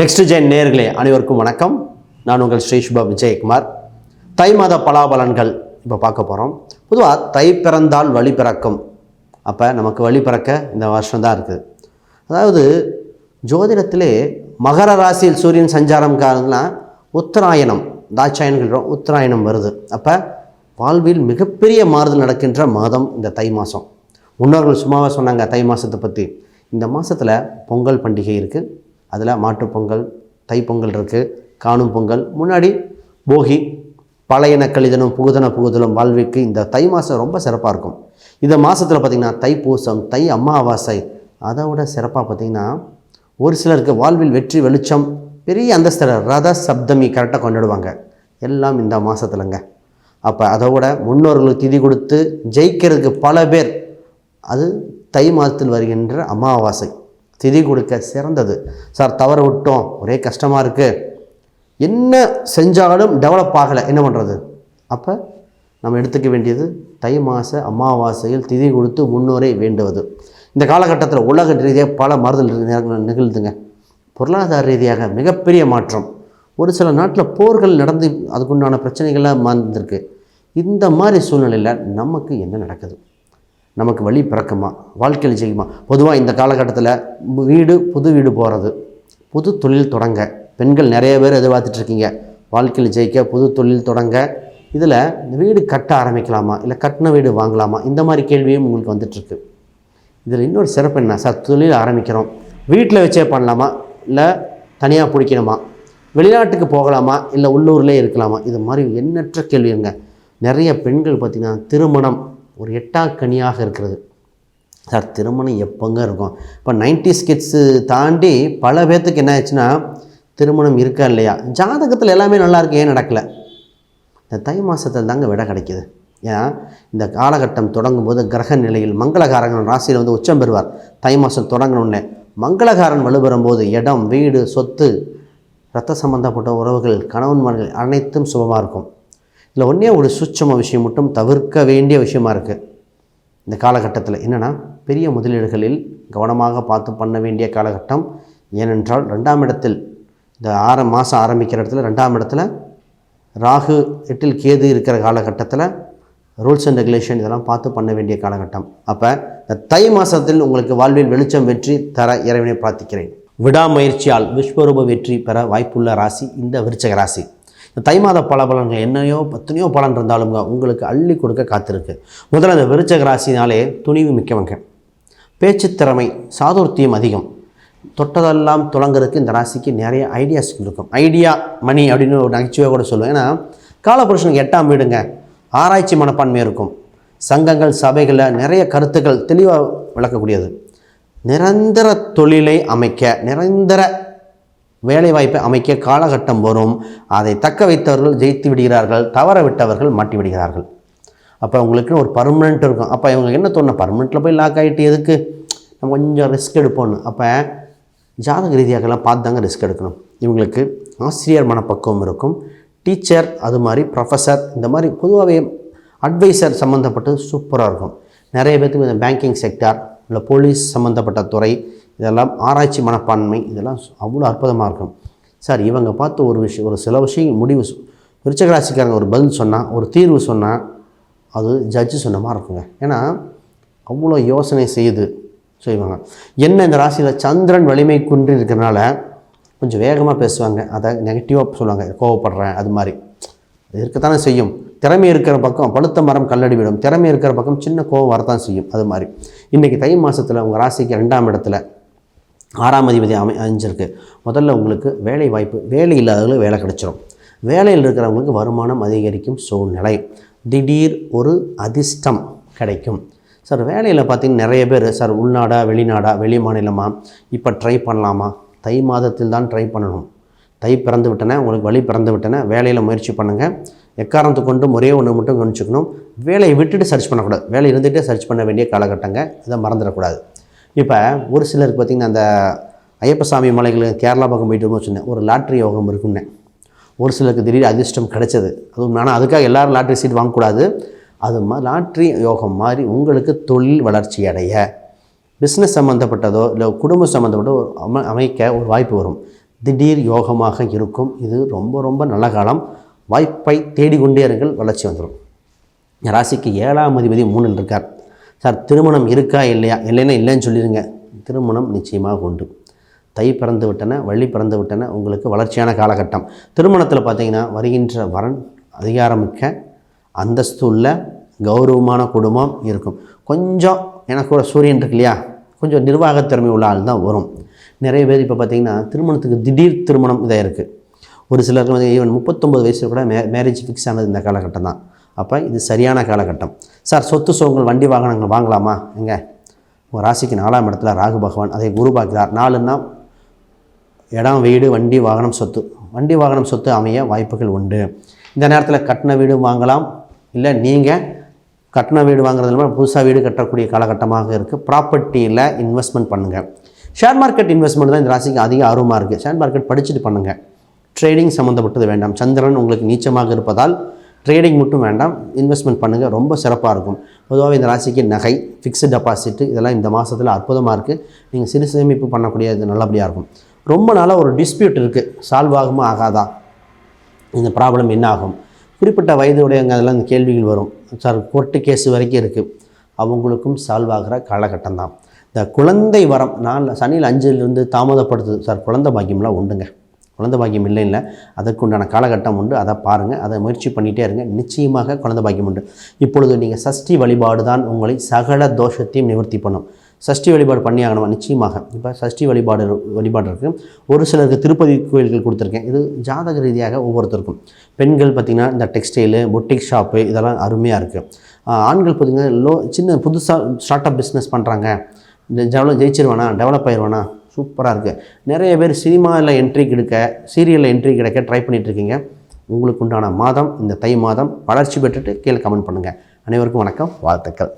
Next Jain நேர்களே அனைவருக்கும் வணக்கம். நான் உங்கள் ஸ்ரீஷ்பா விஜயகுமார். தை மாத பலாபலன்கள் இப்போ பார்க்க போகிறோம் பொதுவாக தை பிறந்தால் வழி பிறக்கும். அப்போ நமக்கு வழி பிறக்க இந்த வருஷம் தான் இருக்குது அதாவது ஜோதிடத்திலே மகர ராசியில் சூரியன் சஞ்சாரம் காரணம்னா உத்தராயணம் தாட்சாயன்கள் உத்தராயணம் வருது. அப்போ வாழ்வில் மிகப்பெரிய மாறுதல் நடக்கின்ற மாதம் இந்த தை மாதம் முன்னோர்கள் சும்மாவே சொன்னாங்க தை மாதத்தை பற்றி இந்த மாதத்தில் பொங்கல் பண்டிகை இருக்குது அதில் மாட்டுப்பொங்கல் தைப்பொங்கல் இருக்குது காணும் பொங்கல். முன்னாடி போகி பழையன கழிதனும் புகுதன புகுதலும் வாழ்விக்கு இந்த தை மாதம் ரொம்ப சிறப்பாக இருக்கும். இந்த மாதத்தில் பார்த்திங்கன்னா தைப்பூசம் தை அமாவாசை அதை விட சிறப்பாக பார்த்திங்கன்னா ஒரு சிலருக்கு வாழ்வில் வெற்றி வெளிச்சம் பெரிய அந்தஸ்தில் ரத சப்தமி கரெக்டாக கொண்டாடுவாங்க. எல்லாம் இந்த மாதத்துலங்க அப்போ அதை விட முன்னோர்களுக்கு திதி கொடுத்து ஜெயிக்கிறதுக்கு பல பேர் அது தை மாதத்தில் வருகின்ற அமாவாசை. திதி கொடுக்க சிறந்தது. சார் தவற விட்டோம். ஒரே கஷ்டமாக இருக்குது என்ன செஞ்சாலும் டெவலப் ஆகலை. என்ன பண்ணுறது அப்போ நம்ம எடுத்துக்க வேண்டியது தை மாத அமாவாசையில் திதி கொடுத்து முன்னோரை வேண்டுவது. இந்த காலகட்டத்தில் உலக ரீதியாக பல மாறுதல் நிகழ்ந்துங்க. பொருளாதார ரீதியாக மிகப்பெரிய மாற்றம். ஒரு சில நாட்டில் போர்கள் நடந்து அதுக்குண்டான பிரச்சனைகள்லாம் வந்திருக்கு. இந்த மாதிரி சூழ்நிலையில் நமக்கு என்ன நடக்குது? நமக்கு வழி பிறக்குமா? வாழ்க்கையில் ஜெயிக்குமா பொதுவாக இந்த காலகட்டத்தில் வீடு புது வீடு போகிறது புது தொழில் தொடங்க. பெண்கள் நிறைய பேர் எதிர்பார்த்துட்ருக்கீங்க வாழ்க்கையில் ஜெயிக்க புது தொழில் தொடங்க. இதில் வீடு கட்ட ஆரம்பிக்கலாமா? இல்லை கட்டின வீடு வாங்கலாமா? இந்த மாதிரி கேள்வியும் உங்களுக்கு வந்துட்டுருக்கு இதில் இன்னொரு சிறப்பு என்ன? சார் தொழில் ஆரம்பிக்கிறோம். வீட்டில் வச்சே பண்ணலாமா? இல்லை தனியாக பிடிக்கணுமா? வெளிநாட்டுக்கு போகலாமா? இல்லை உள்ளூர்லேயே இருக்கலாமா? இது மாதிரி எண்ணற்ற கேள்விங்க. நிறைய பெண்கள் பார்த்திங்கன்னா திருமணம் ஒரு எட்டாக்கனியாக இருக்கிறது. சார் திருமணம் எப்போங்க இருக்கும்? இப்போ நைன்டி கிட்ஸு தாண்டி பல பேர்த்துக்கு என்ன ஆச்சுன்னா திருமணம் இருக்கா இல்லையா? ஜாதகத்தில் எல்லாமே நல்லாயிருக்கு ஏன் நடக்கலை? இந்த தை மாதத்தில் தாங்க விடை கிடைக்கிது. ஏன்னா இந்த காலகட்டம் தொடங்கும் போது கிரக நிலையில் மங்களகாரகன் ராசியில் வந்து உச்சம் பெறுவார். தை மாதம் தொடங்கினோடனே மங்களகாரன் வலுப்பெறும் போது இடம் வீடு சொத்து ரத்த சம்பந்தப்பட்ட உறவுகள் கணவன் அனைத்தும் சுபமாக இருக்கும். இதில் ஒன்றே ஒரு சுட்சம விஷயம் மட்டும் தவிர்க்க வேண்டிய விஷயமா இருக்குது இந்த காலகட்டத்தில் என்னென்னா பெரிய முதலீடுகளில் கவனமாக பார்த்து பண்ண வேண்டிய காலகட்டம் ஏனென்றால் ரெண்டாம் இடத்தில் இந்த ஆற மாதம் ஆரம்பிக்கிற இடத்துல ரெண்டாம் இடத்துல ராகு எட்டில் கேது இருக்கிற காலகட்டத்தில் ரூல்ஸ் அண்ட் ரெகுலேஷன் இதெல்லாம் பார்த்து பண்ண வேண்டிய காலகட்டம். அப்போ இந்த தை மாதத்தில் உங்களுக்கு வாழ்வில் வெளிச்சம் வெற்றி தர இறைவனை பிரார்த்திக்கிறேன். விடாமுயற்சியால் விஸ்வரூப வெற்றி பெற வாய்ப்புள்ள ராசி இந்த விருச்சக ராசி. இந்த தை மாத பலபலன்கள் என்னையோ எத்தனையோ பலன் இருந்தாலும் உங்களுக்கு அள்ளி கொடுக்க காத்திருக்கு. முதல்ல இந்த விருச்சக ராசினாலே துணிவு மிக்கவங்க. பேச்சு திறமை சாதுர்த்தியம் அதிகம். தொட்டதெல்லாம் தொடங்குறதுக்கு இந்த ராசிக்கு நிறைய ஐடியாஸ் இருக்கும். ஐடியா மணி அப்படின்னு ஒரு நகைச்சுவையாக கூட சொல்லுவேன். ஏன்னா காலபுருஷனுக்கு எட்டாம் வீடுங்க. ஆராய்ச்சி மனப்பான்மை இருக்கும். சங்கங்கள் சபைகளில் நிறைய கருத்துக்கள் தெளிவாக விளக்கக்கூடியது. நிரந்தர தொழிலை அமைக்க நிரந்தர வேலைவாய்ப்பை அமைக்க காலகட்டம் வரும். அதை தக்க வைத்தவர்கள் ஜெயித்து விடுகிறார்கள். தவற விட்டவர்கள் மாட்டி விடுகிறார்கள். அப்போ அவங்களுக்கு ஒரு பர்மனெண்ட் இருக்கும். அப்போ இவங்க என்ன தோணும் பர்மனெண்ட்டில் போய் லாக் ஆகிட்டு எதுக்கு? நம்ம கொஞ்சம் ரிஸ்க் எடுப்போம்னு. அப்போ ஜாதக ரீதியாகலாம் பார்த்து தாங்க ரிஸ்க் எடுக்கணும். இவங்களுக்கு ஆசிரியர் மனப்பக்குவம் இருக்கும். டீச்சர் அது மாதிரி ப்ரொஃபஸர் இந்த மாதிரி பொதுவாகவே அட்வைசர் சம்மந்தப்பட்டது சூப்பராக இருக்கும். நிறைய பேர்த்துக்கு இந்த பேங்கிங் செக்டார் இல்லை போலீஸ் சம்மந்தப்பட்ட துறை இதெல்லாம் ஆராய்ச்சி மனப்பான்மை இதெல்லாம் அவ்வளோ அற்புதமாக இருக்கும். சார் இவங்க பார்த்து ஒரு விஷயம் ஒரு சில விஷயம் முடிவு விருச்சகராசிக்காரங்க ராசிக்காரங்க ஒரு பதில் சொன்னால் ஒரு தீர்வு சொன்னால் அது ஜட்ஜு சொன்ன மாதிரி இருக்குங்க. ஏன்னா அவ்வளோ யோசனை செய்து செய்வாங்க. என்ன இந்த ராசியில் சந்திரன் வலிமை குன்றி இருக்கிறனால கொஞ்சம் வேகமாக பேசுவாங்க. அதை நெகட்டிவாக சொல்லுவாங்க. கோவப்படுறேன் அது மாதிரி. இருக்கத்தானே செய்யும். திறமை இருக்கிற பக்கம் பழுத்த மரம் கல்லடி விடும் திறமை இருக்கிற பக்கம் சின்ன கோவம் வரத்தான் செய்யும். அது மாதிரி. இன்றைக்கி தை மாதத்தில் உங்கள் ராசிக்கு ரெண்டாம் இடத்துல ஆறாம் அதிபதி அமை அமைஞ்சிருக்கு முதல்ல உங்களுக்கு வேலை வாய்ப்பு வேலை இல்லாதவங்களுக்கு வேலை கிடச்சிரும். வேலையில் இருக்கிறவங்களுக்கு வருமானம் அதிகரிக்கும் சூழ்நிலை. திடீர் ஒரு அதிர்ஷ்டம் கிடைக்கும். சார் வேலையில் பார்த்தீங்கன்னா நிறைய பேர் சார் உள்நாடா வெளிநாடா வெளி மாநிலமா? இப்போ ட்ரை பண்ணலாமா? தை மாதத்தில் தான் ட்ரை பண்ணணும். தை பிறந்து விட்டன உங்களுக்கு வழி பிறந்து விட்டன வேலையில் முயற்சி பண்ணுங்கள் எக்காரணத்தை கொண்டு ஒரே ஒன்று மட்டும் கவனிச்சுக்கணும். வேலையை விட்டுட்டு சர்ச் பண்ணக்கூடாது. வேலை இருந்துகிட்டே சர்ச் பண்ண வேண்டிய காலகட்டங்க. இதை மறந்துடக்கூடாது. இப்போ ஒரு சிலருக்கு பார்த்திங்கன்னா அந்த ஐயப்பசாமி மலைகள் கேரளா பக்கம் போயிட்டு வச்சுருந்தேன் ஒரு லாட்ரி யோகம் இருக்குன்னேன் ஒரு சிலருக்கு திடீர் அதிர்ஷ்டம் கிடைச்சது. அதுவும் ஆனால் அதுக்காக எல்லாரும் லாட்ரி சீட் வாங்கக்கூடாது. அது மா லாட்ரி யோகம் மாதிரி உங்களுக்கு தொழில் வளர்ச்சி அடைய பிஸ்னஸ் சம்மந்தப்பட்டதோ இல்லை குடும்பம் சம்மந்தப்பட்டோ அம அமைக்க ஒரு வாய்ப்பு வரும். திடீர் யோகமாக இருக்கும். இது ரொம்ப ரொம்ப நல்ல காலம். வாய்ப்பை தேடிக்கொண்டே இருங்கள். வளர்ச்சி வந்துடும். ராசிக்கு ஏழாம் அதிபதி மூணில் இருக்கார். சார் திருமணம் இருக்கா இல்லையா? இல்லைன்னா இல்லைன்னு சொல்லிடுங்க திருமணம் நிச்சயமாக உண்டு. தை பிறந்து விட்டன வள்ளி பிறந்து விட்டன உங்களுக்கு வளர்ச்சியான காலகட்டம். திருமணத்தில் பார்த்தீங்கன்னா வருகின்ற வரன் அதிகாரமிக்க அந்தஸ்து உள்ள கௌரவமான குடும்பம் இருக்கும். கொஞ்சம் எனக்கு கூட சூரியன் இருக்கு இல்லையா? கொஞ்சம் நிர்வாகத் திறமை உள்ள ஆள் தான் வரும். நிறைய பேர் இப்போ பார்த்தீங்கன்னா திருமணத்துக்கு திடீர் திருமணம் இதாக இருக்குது ஒரு சிலருக்கு வந்து ஈவன் முப்பத்தொம்பது வயசில் கூட மே மேரேஜ் ஃபிக்ஸ் ஆனது இந்த காலகட்டம் தான். அப்போ இது சரியான காலகட்டம். சார் சொத்து சோகங்கள் வண்டி வாகனங்கள் வாங்கலாமா? எங்க? உங்கள் ராசிக்கு நாலாம் இடத்துல ராகு பகவான் அதை குரு பார்க்கிறார். நாலுன்னா இடம் வீடு வண்டி வாகனம் சொத்து. வண்டி வாகனம் சொத்து அமைய வாய்ப்புகள் உண்டு. இந்த நேரத்தில் கட்டின வீடு வாங்கலாம். இல்லை நீங்கள் கட்டின வீடு வாங்குறது இல்லாமல் புதுசாக வீடு கட்டக்கூடிய காலகட்டமாக இருக்குது ப்ராப்பர்ட்டியில் இன்வெஸ்ட்மெண்ட் பண்ணுங்கள் ஷேர் மார்க்கெட் இன்வெஸ்ட்மெண்ட் தான் இந்த ராசிக்கு அதிக ஆர்வமாக இருக்குது ஷேர் மார்க்கெட் படிச்சுட்டு பண்ணுங்கள் ட்ரேடிங் சம்மந்தப்பட்டது வேண்டாம். சந்திரன் உங்களுக்கு நீச்சமாக இருப்பதால் ட்ரேடிங் மட்டும் வேண்டாம் இன்வெஸ்ட்மெண்ட் பண்ணுங்கள் ரொம்ப சிறப்பாக இருக்கும். பொதுவாக இந்த ராசிக்கு நகை ஃபிக்ஸ்டு டெபாசிட் இதெல்லாம் இந்த மாதத்தில் அற்புதமாக இருக்குது நீங்கள் சிறு சேமிப்பு பண்ணக்கூடியது நல்லபடியாக இருக்கும். ரொம்ப நாளாக ஒரு டிஸ்பியூட் இருக்குது சால்வ் ஆகுமா ஆகாதா? இந்த ப்ராப்ளம் என்ன ஆகும்? குறிப்பிட்ட வயதுடையவங்க அதெல்லாம் இந்த கேள்விகள் வரும். சார் கோர்ட்டு கேஸ் வரைக்கும் இருக்குது அவங்களுக்கும் சால்வ் ஆகிற காலகட்டம் தான். இந்த குழந்தை வரம் நாலு சனியில் அஞ்சிலிருந்து தாமதப்படுத்துது. சார் குழந்தை பாக்கியம்லாம் உண்டுங்க. குழந்தை பாக்கியம் இல்லை இல்லை அதற்குண்டான காலகட்டம் உண்டு. அதை பாருங்கள் அதை முயற்சி பண்ணிகிட்டே இருங்க. நிச்சயமாக குழந்தை பாக்கியம் உண்டு. இப்பொழுது நீங்கள் சஷ்டி வழிபாடு தான் உங்களை சகல தோஷத்தையும் நிவர்த்தி பண்ணும். சஷ்டி வழிபாடு பண்ணி ஆகணுமா? நிச்சயமாக. இப்போ சஷ்டி வழிபாடு வழிபாடு இருக்குது ஒரு சிலருக்கு திருப்பதி கோயில்கள் கொடுத்துருக்கேன். இது ஜாதக ரீதியாக ஒவ்வொருத்தருக்கும். பெண்கள் பார்த்திங்கன்னா இந்த டெக்ஸ்டைலு பொட்டிக் ஷாப்பு இதெல்லாம் அருமையாக இருக்குது ஆண்கள் பார்த்திங்கன்னா லோ சின்ன புதுசாக ஸ்டார்ட் அப் பிஸ்னஸ் பண்ணுறாங்க இந்த டெவலப் ஜெயிச்சிருவானா? டெவலப் ஆயிடுவானா சூப்பராக இருக்குது நிறைய பேர் சினிமாவில் என்ட்ரி கிடைக்க சீரியலில் என்ட்ரி கிடைக்க ட்ரை பண்ணிகிட்ருக்கீங்க உங்களுக்கு உண்டான மாதம் இந்த தை மாதம் வளர்ச்சி பெற்றுட்டு கீழே கமெண்ட் பண்ணுங்கள் அனைவருக்கும் வணக்கம் வாழ்த்துக்கள்.